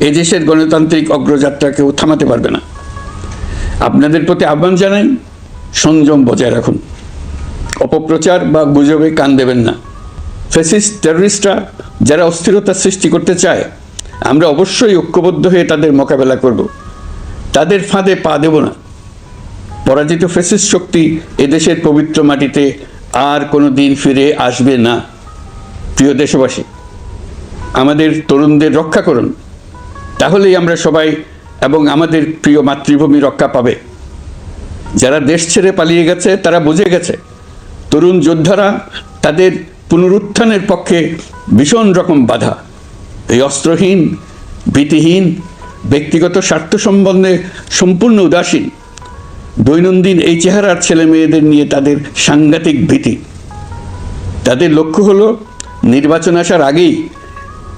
এদেশের গণতান্ত্রিক অগ্রযাত্রাকে থামাতে পারবে না। আপনাদের প্রতি আহ্বান জানাই, সংযম বজায় রাখুন। অপপ্রচার বা গুজবে কান দেবেন না। ফেসিস্ট টেররিস্টরা যারা অস্থিরতা সৃষ্টি করতে চায়, আমরা অবশ্যই ঐক্যবদ্ধ হয়ে তাদের মোকাবেলা করব। তাদের ফাঁদে পা দেব না। পরাজিত ফেসিস্ট শক্তি এদেশের পবিত্র মাটিতে আর কোনো দিন ফিরে আসবে না। প্রিয় দেশবাসী আমাদের তরুণদের রক্ষা করুন। তাহলেই আমরা সবাই এবং আমাদের প্রিয় মাতৃভূমি রক্ষা পাবে। যারা দেশ ছেড়ে পালিয়ে গেছে, তারা বুঝে গেছে, তরুণ যোদ্ধারা তাদের পুনরুত্থানের পক্ষে ভীষণ রকম বাধা। এই অস্ত্রহীন, ভীতিহীন, ব্যক্তিগত স্বার্থ সম্বন্ধে সম্পূর্ণ উদাসীন, দৈনন্দিন এই চেহারার ছেলে মেয়েদের নিয়ে তাদের সাংঘাতিক ভীতি। তাদের লক্ষ্য হলো নির্বাচন আসার আগেই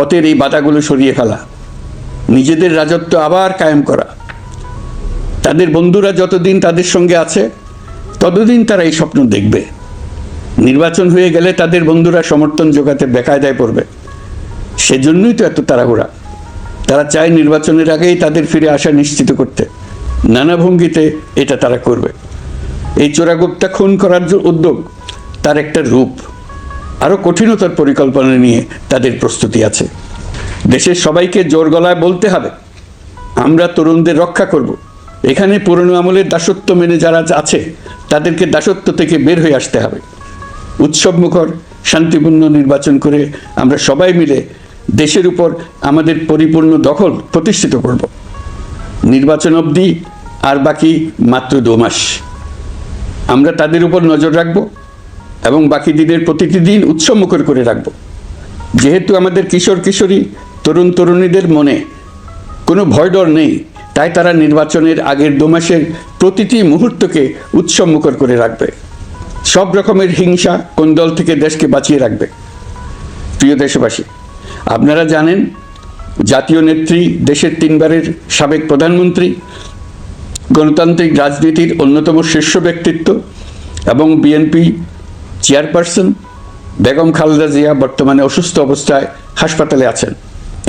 পথের এই বাধাগুলো সরিয়ে ফেলা। নিজেদের রাজত্ব আবার কায়েম করা। তাদের বন্ধুরা যতদিন তাদের সঙ্গে আছে, ততদিন তারা এই স্বপ্ন দেখবে। নির্বাচন হয়ে গেলে তাদের বন্ধুরা সমর্থন জোগাতে বেকায়দায় পড়বে। সেজন্যই তো এত তাড়াহুড়া। তারা চায় নির্বাচনের আগেই তাদের ফিরে আসা নিশ্চিত করতে। নানা ভঙ্গিতে এটা তারা করবে। এই চোরাগুপ্তা খুন করার উদ্যোগ, তার একটা রূপ। আরও কঠিনতার পরিকল্পনা নিয়ে তাদের প্রস্তুতি আছে। দেশের সবাইকে জোর গলায় বলতে হবে, আমরা তরুণদের রক্ষা করব। এখানে পুরনো আমলের দাসত্ব মেনে যারা আছে, তাদেরকে দাসত্ব থেকে বের হয়ে আসতে হবে। উৎসবমুখর শান্তিপূর্ণ নির্বাচন করে আমরা সবাই মিলে দেশের উপর আমাদের পরিপূর্ণ দখল প্রতিষ্ঠিত করব। নির্বাচন অবধি আর বাকি মাত্র দু মাস। আমরা তাদের উপর নজর রাখব। এবং বাকি দিনের প্রতিটি দিন উৎসবমুখর করে রাখব। যেহেতু আমাদের কিশোর কিশোরী, তরুণ তরুণীদের মনে কোনো ভয় ডর নেই, তাই তারা নির্বাচনের আগের দু মাসের প্রতিটি মুহূর্তকে উৎসবমুখর করে রাখবে। সব রকমের হিংসা কোন দল থেকে দেশকে বাঁচিয়ে রাখবে? প্রিয় দেশবাসী, আপনারা জানেন, জাতীয় নেত্রী দেশের তিনবারের সাবেক প্রধানমন্ত্রী, গণতান্ত্রিক রাজনীতির অন্যতম শীর্ষ ব্যক্তিত্ব এবং বিএনপি চেয়ারপারসন বেগম খালেদা জিয়া বর্তমানে অসুস্থ অবস্থায় হাসপাতালে আছেন।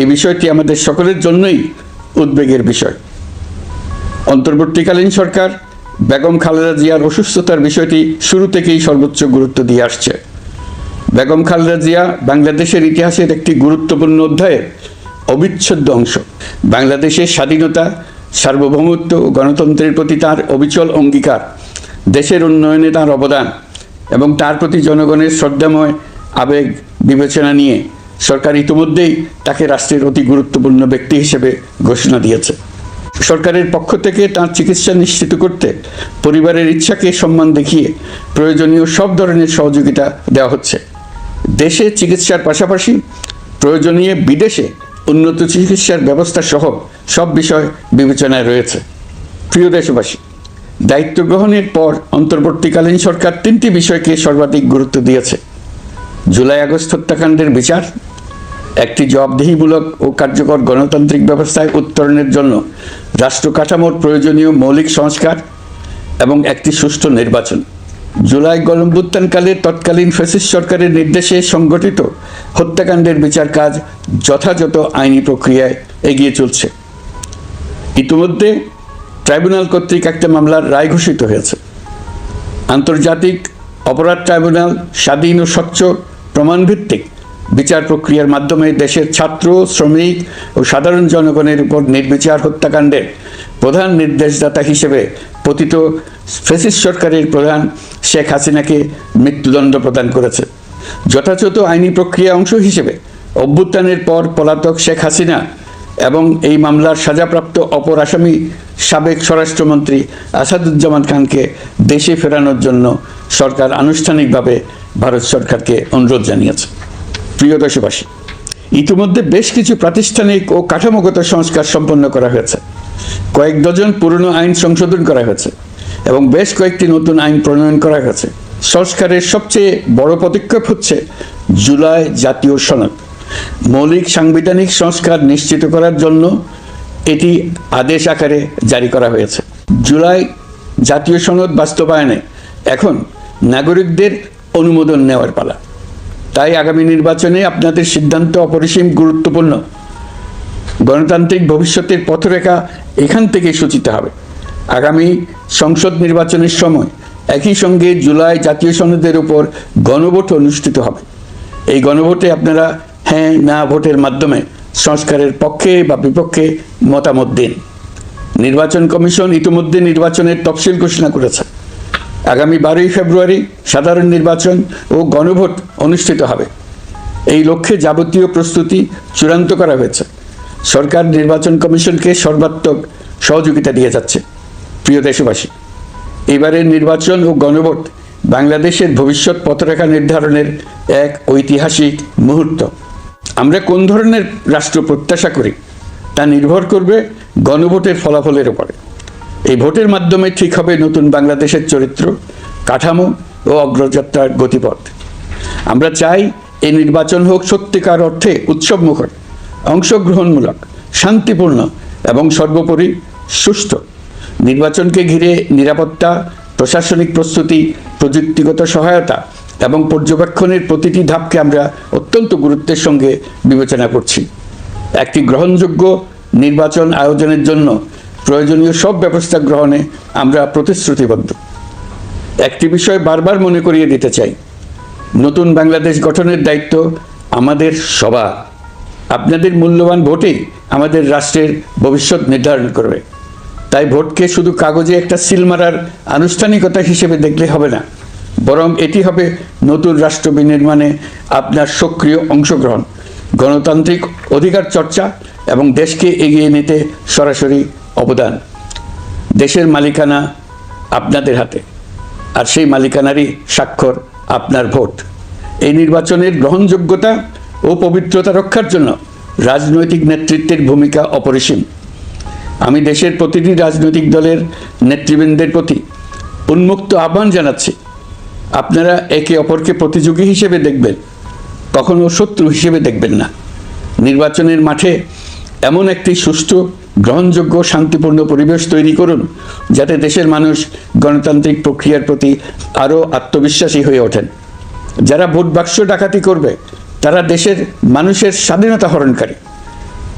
এই বিষয়টি আমাদের সকলের জন্যই উদ্বেগের বিষয়। অন্তর্বর্তীকালীন সরকার বেগম খালেদা জিয়ার অসুস্থতার বিষয়টি শুরু থেকেই সর্বোচ্চ গুরুত্ব দিয়ে আসছে। বেগম খালেদা জিয়া বাংলাদেশের ইতিহাসের একটি গুরুত্বপূর্ণ অধ্যায়ের অবিচ্ছেদ্য অংশ। বাংলাদেশের স্বাধীনতা, সার্বভৌমত্ব ও গণতন্ত্রের প্রতি তার অবিচল অঙ্গীকার, দেশের উন্নয়নে তার অবদান এবং তার প্রতি জনগণের শ্রদ্ধাময় আবেগ বিবেচনা নিয়ে সরকার ইতিমধ্যেই তাকে রাষ্ট্রের অতি গুরুত্বপূর্ণ ব্যক্তি হিসেবে ঘোষণা দিয়েছে। সরকারের পক্ষ থেকে তার চিকিৎসা নিশ্চিত করতে পরিবারের ইচ্ছাকে সম্মান দেখিয়ে প্রয়োজনীয় সব ধরনের সহযোগিতা দেওয়া হচ্ছে। দেশে চিকিৎসার পাশাপাশি প্রয়োজনীয় বিদেশে উন্নত চিকিৎসার ব্যবস্থা সহ সব বিষয় বিবেচনায় রয়েছে। প্রিয় দেশবাসী দায়িত্ব গ্রহণের পর অন্তর্বর্তীকালীন সরকার তিনটি বিষয়কে সর্বাধিক গুরুত্ব দিয়েছে। জুলাই আগস্ট হত্যাকাণ্ডের বিচার, একটি জবাবদিহিমূলক ও কার্যকর গণতান্ত্রিক ব্যবস্থায় উত্তরণের জন্য রাষ্ট্র কাঠামোর প্রয়োজনীয় মৌলিক সংস্কার এবং একটি সুষ্ঠু নির্বাচন। জুলাই গণভ্যুত্থানকালে তৎকালীন ফ্যাসিস্ট সরকারের নির্দেশে সংগঠিত হত্যাকাণ্ডের বিচার কাজ যথাযথ আইনি প্রক্রিয়ায় এগিয়ে চলছে। ইতিমধ্যে ট্রাইব্যুনাল কর্তৃক একটা মামলার রায় ঘোষিত হয়েছে। আন্তর্জাতিক অপরাধ ট্রাইব্যুনাল স্বাধীন ও স্বচ্ছ প্রমাণভিত্তিক বিচার প্রক্রিয়ার মাধ্যমে দেশের ছাত্র, শ্রমিক ও সাধারণ জনগণের উপর নির্বিচার হত্যাকাণ্ডের প্রধান নির্দেশদাতা হিসেবে পতিত ফেসিস সরকারের প্রধান শেখ হাসিনাকে মৃত্যুদণ্ড প্রদান করেছে। যথাযথ আইনি প্রক্রিয়া অংশ হিসেবে অভ্যুত্থানের পর পলাতক শেখ হাসিনা এবং এই মামলার সাজাপ্রাপ্ত অপর আসামি সাবেক স্বরাষ্ট্রমন্ত্রী আসাদুজ্জামান খানকে দেশে ফেরানোর জন্য সরকার আনুষ্ঠানিকভাবে ভারত সরকারকে অনুরোধ জানিয়েছে। প্রিয় দেশবাসী, ইতিমধ্যে বেশ কিছু প্রাতিষ্ঠানিক ও কাঠামোগত সংস্কার সম্পন্ন করা হয়েছে। কয়েক ডজন পুরনো আইন সংশোধন করা হয়েছে এবং বেশ কয়েকটি নতুন আইন প্রণয়ন করা হয়েছে। সংস্কারের সবচেয়ে বড় পদক্ষেপ হচ্ছে জুলাই জাতীয় সনদ। মৌলিক সাংবিধানিক সংস্কার নিশ্চিত করার জন্য এটি আদেশ আকারে জারি করা হয়েছে। জুলাই জাতীয় সনদ বাস্তবায়নে এখন নাগরিকদের অনুমোদন নেওয়ার পালা। তাই আগামী নির্বাচনে আপনাদের সিদ্ধান্ত অপরিসীম গুরুত্বপূর্ণ। গণতান্ত্রিক ভবিষ্যতের পথরেখা এখান থেকেই সূচিত হবে। আগামী সংসদ নির্বাচনের সময় একই সঙ্গে জুলাই জাতীয় সনদের উপর গণভোট অনুষ্ঠিত হবে। এই গণভোটে আপনারা হ্যাঁ না ভোটের মাধ্যমে সংস্কারের পক্ষে বা বিপক্ষে মতামত দিন। নির্বাচন কমিশন ইতিমধ্যে নির্বাচনের তফসিল ঘোষণা করেছে। আগামী বারোই ফেব্রুয়ারি সাধারণ নির্বাচন ও গণভোট অনুষ্ঠিত হবে। এই লক্ষ্যে যাবতীয় প্রস্তুতি চূড়ান্ত করা হয়েছে। সরকার নির্বাচন কমিশনকে সর্বাত্মক সহযোগিতা দিয়ে যাচ্ছে। প্রিয় দেশবাসী, এবারের নির্বাচন ও গণভোট বাংলাদেশের ভবিষ্যৎ পথরেখা নির্ধারণের এক ঐতিহাসিক মুহূর্ত। আমরা কোন ধরনের রাষ্ট্র প্রত্যাশা করি, তা নির্ভর করবে গণভোটের ফলাফলের উপরে। এই ভোটের মাধ্যমে ঠিক হবে নতুন বাংলাদেশের চরিত্র, কাঠামো ও অগ্রযাত্রার গতিপথ। আমরা চাই এই নির্বাচন হোক সত্যিকার অর্থে উৎসবমুখর, অংশগ্রহণমূলক, শান্তিপূর্ণ এবং সর্বোপরি সুস্থ নির্বাচনকে ঘিরে নিরাপত্তা, প্রশাসনিক প্রস্তুতি, প্রযুক্তিগত সহায়তা এবং পর্যবেক্ষণের প্রতিটি ধাপকে আমরা অত্যন্ত গুরুত্বের সঙ্গে বিবেচনা করছি। একটি গ্রহণযোগ্য নির্বাচন আয়োজনের জন্য প্রয়োজনীয় সব ব্যবস্থা গ্রহণে আমরা প্রতিশ্রুতিবদ্ধ। একটি বিষয় বারবার মনে করিয়ে দিতে চাই। নতুন বাংলাদেশ গঠনের দায়িত্ব আমাদের সবার। আপনাদের মূল্যবান ভোটেই আমাদের রাষ্ট্রের ভবিষ্যৎ নির্ধারণ করবে। তাই ভোটকে শুধু কাগজে একটা সিল মারার আনুষ্ঠানিকতা হিসেবে দেখলে হবে না। বরং এটি হবে নতুন রাষ্ট্র বিনির্মাণে আপনার সক্রিয় অংশগ্রহণ, গণতান্ত্রিক অধিকার চর্চা এবং দেশকে এগিয়ে নিতে সরাসরি অবদান। দেশের মালিকানা আপনাদের হাতে, আর সেই মালিকানারই স্বাক্ষর আপনার ভোট। এই নির্বাচনের গ্রহণযোগ্যতা ও পবিত্রতা রক্ষার জন্য রাজনৈতিক নেতৃত্বের ভূমিকা অপরিসীম। আমি দেশের প্রতিটি রাজনৈতিক দলের নেতৃবৃন্দের প্রতি উন্মুক্ত আহ্বান জানাচ্ছি। আপনারা একে অপরকে প্রতিযোগী হিসেবে দেখবেন, কখনো শত্রু হিসেবে দেখবেন না। নির্বাচনের মাঠে এমন একটি সুষ্ঠু, গ্রহণযোগ্য, শান্তিপূর্ণ পরিবেশ তৈরি করুন, যাতে দেশের মানুষ গণতান্ত্রিক প্রক্রিয়ার প্রতি আরও আত্মবিশ্বাসী হয়ে ওঠেন। যারা ভোট বাক্স ডাকাতি করবে, তারা দেশের মানুষের স্বাধীনতা হরণকারী।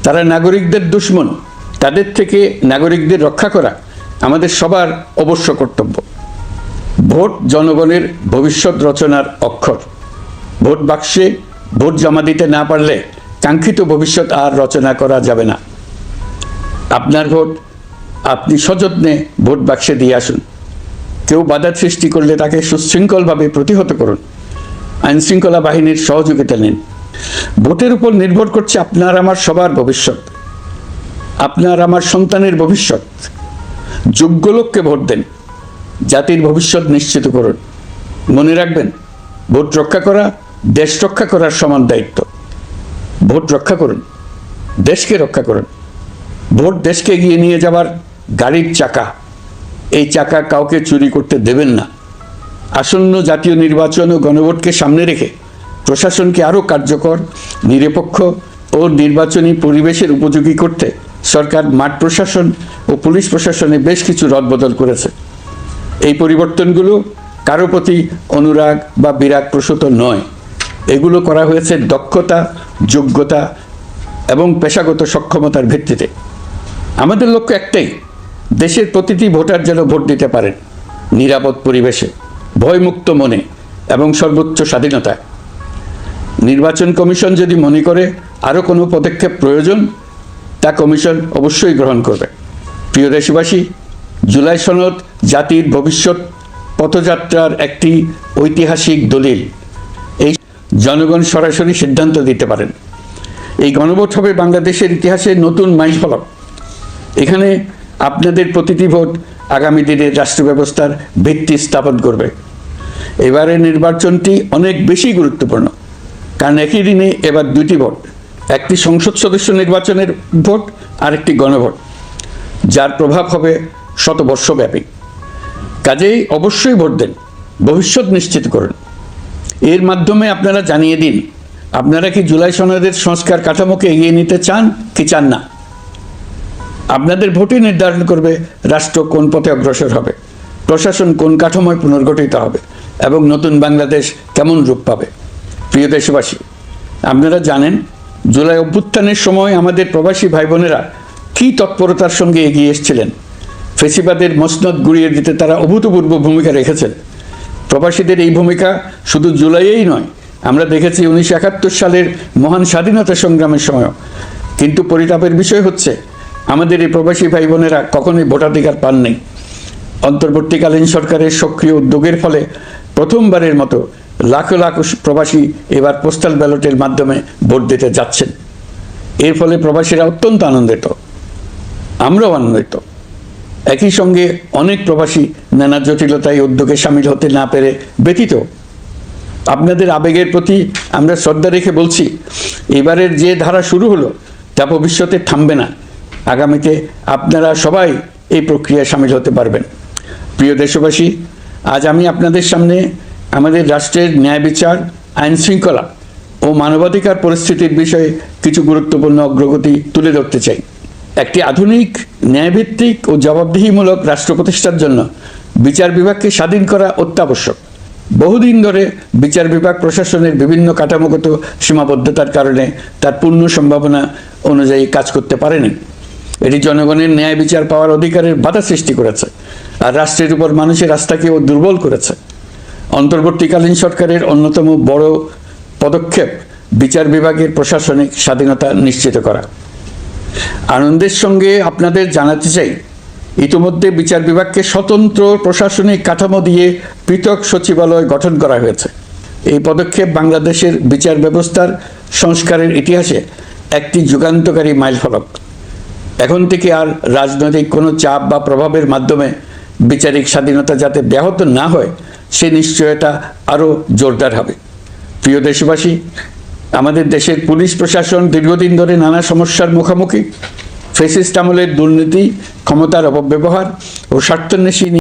তারা নাগরিকদের দুশ্মন, তাদের থেকে নাগরিকদের রক্ষা করা আমাদের সবার অবশ্য কর্তব্য। ভোট জনগণের ভবিষ্যৎ রচনার অক্ষর। ভোট বাক্সে ভোট জমা দিতে না পারলে কাঙ্ক্ষিত ভবিষ্যৎ আর রচনা করা যাবে না। আপনার ভোট আপনি সযত্নে ভোট বাক্সে দিয়ে আসুন। কেউ বাধা সৃষ্টি করলে তাকে সুশৃঙ্খলভাবে প্রতিহত করুন। আইনশৃঙ্খলা বাহিনীর সহযোগিতা নিন। ভোটের উপর নির্ভর করছে আপনার আমার সবার ভবিষ্যৎ। আপনার আমার সন্তানের ভবিষ্যৎ। যোগ্য লোককে ভোট দেন। জাতির ভবিষ্যৎ নিশ্চিত করুন। মনে রাখবেন, ভোট রক্ষা করা দেশ রক্ষা করার সমান দায়িত্ব। ভোট রক্ষা করুন, দেশকে রক্ষা করুন। ভোট দেশকে এগিয়ে নিয়ে যাওয়ার গাড়ির চাকা। এই চাকা কাউকে চুরি করতে দেবেন না। আসন্ন জাতীয় নির্বাচন ও গণভোটকে সামনে রেখে প্রশাসনকে আরও কার্যকর, নিরপেক্ষ ও নির্বাচনী পরিবেশের উপযোগী করতে সরকার, মাঠ প্রশাসন ও পুলিশ প্রশাসনে বেশ কিছু রদবদল করেছে। এই পরিবর্তনগুলো কারও প্রতি অনুরাগ বা বিরাগ প্রসূত নয়। এগুলো করা হয়েছে দক্ষতা, যোগ্যতা এবং পেশাগত সক্ষমতার ভিত্তিতে। আমাদের লক্ষ্য একটাই, দেশের প্রতিটি ভোটার যেন ভোট দিতে পারেন নিরাপদ পরিবেশে, ভয়মুক্ত মনে এবং সর্বোচ্চ স্বাধীনতায়। নির্বাচন কমিশন যদি মনে করে আরও কোনো পদক্ষেপ প্রয়োজন, তা কমিশন অবশ্যই গ্রহণ করবে। প্রিয় দেশবাসী, জুলাই সনদ জাতির ভবিষ্যৎ পথযাত্রার একটি ঐতিহাসিক দলিল। এই জনগণ সরাসরি সিদ্ধান্ত দিতে পারেন। এই গণভোট হবে বাংলাদেশের ইতিহাসে নতুন মাইলফলক এখানে আপনাদের প্রতিটি ভোট আগামী দিনে রাষ্ট্র ব্যবস্থার ভিত্তি স্থাপন করবে। এবারের নির্বাচনটি অনেক বেশি গুরুত্বপূর্ণ, কারণ একই দিনে এবার দুটি ভোট, একটি সংসদ সদস্য নির্বাচনের ভোট আর একটি গণভোট, যার প্রভাব হবে শতবর্ষব্যাপী। কাজেই অবশ্যই ভোট দেন। ভবিষ্যৎ নিশ্চিত করুন। এর মাধ্যমে আপনারা জানিয়ে দিন, আপনারা কি জুলাই সনদের সংস্কার কাঠামোকে এগিয়ে নিতে চান কি চান না? আপনাদের ভোটই নির্ধারণ করবে রাষ্ট্র কোন পথে অগ্রসর হবে, প্রশাসন কোন কাঠামোয় পুনর্গঠিত হবে, এবং নতুন বাংলাদেশ কেমন রূপ পাবে। প্রিয় দেশবাসী, আপনারা জানেন, জুলাই অভ্যুত্থানের সময় আমাদের প্রবাসী ভাই বোনেরা কী তৎপরতার সঙ্গে এগিয়ে এসেছিলেন? ফেসিবাদের মসনদ গুড়িয়ে দিতে তারা অভূতপূর্ব ভূমিকা রেখেছেন। প্রবাসীদের এই ভূমিকা শুধু জুলাইয়েই নয়, আমরা দেখেছি উনিশশো একাত্তর সালের মহান স্বাধীনতা সংগ্রামের সময়ও। কিন্তু পরিতাপের বিষয় হচ্ছে, আমাদের এই প্রবাসী ভাই বোনেরা কখনোই ভোটাধিকার পাননি। অন্তর্বর্তীকালীন সরকারের সক্রিয় উদ্যোগের ফলে প্রথমবারের মতো লাখো লাখ প্রবাসী এবার পোস্টাল ব্যালটের মাধ্যমে ভোট দিতে যাচ্ছেন। এর ফলে প্রবাসীরা অত্যন্ত আনন্দিত। আমরাও আনন্দিত। একই সঙ্গে অনেক প্রবাসী নানা জটিলতায় উদ্যোগে সামিল হতে না পেরে ব্যতীত, আপনাদের আবেগের প্রতি আমরা শ্রদ্ধা রেখে বলছি, এবারের যে ধারা শুরু হলো তা ভবিষ্যতে থামবে না। আগামীতে আপনারা সবাই এই প্রক্রিয়ায় সামিল হতে পারবেন। প্রিয় দেশবাসী, আজ আমি আপনাদের সামনে আমাদের রাষ্ট্রের ন্যায় বিচার, আইন শৃঙ্খলা ও মানবাধিকার পরিস্থিতির বিষয়ে কিছু গুরুত্বপূর্ণ অগ্রগতি তুলে ধরতে চাই। একটি আধুনিক, ন্যায়ভিত্তিক ও জবাবদিহিমূলক রাষ্ট্র প্রতিষ্ঠার জন্য বিচার বিভাগকে স্বাধীন করা অত্যাবশ্যক। বহুদিন ধরে বিচার বিভাগ প্রশাসনের বিভিন্ন কাঠামোগত সীমাবদ্ধতার কারণে তার পূর্ণ সম্ভাবনা অনুযায়ী কাজ করতে পারেনি। এটি জনগণের ন্যায় বিচার পাওয়ার অধিকারের বাধা সৃষ্টি করেছে আর রাষ্ট্রের উপর মানুষের আস্থাকেও দুর্বল করেছে। অন্তর্বর্তীকালীন সরকারের অন্যতম বড় পদক্ষেপ বিচার বিভাগের প্রশাসনিক স্বাধীনতা নিশ্চিত করা। আনন্দের সঙ্গে আপনাদের জানাতে চাই, ইতিমধ্যে বিচার বিভাগকে স্বতন্ত্র প্রশাসনিক কাঠামো দিয়ে পৃথক সচিবালয় গঠন করা হয়েছে। এই পদক্ষেপ বাংলাদেশের বিচার ব্যবস্থার সংস্কারের ইতিহাসে একটি যুগান্তকারী মাইলফলক। এখন থেকে আর রাজনৈতিক কোনো চাপ বা প্রভাবের মাধ্যমে বিচারিক স্বাধীনতা যাতে ব্যাহত না হয়, সে নিশ্চয়তা আরও জোরদার হবে। প্রিয় দেশবাসী আমাদের দেশের পুলিশ প্রশাসন দীর্ঘদিন ধরে নানা সমস্যার মুখোমুখি। ফেসিস্ট আমলের দুর্নীতি, ক্ষমতার অপব্যবহার ও স্বার্থন্বেষী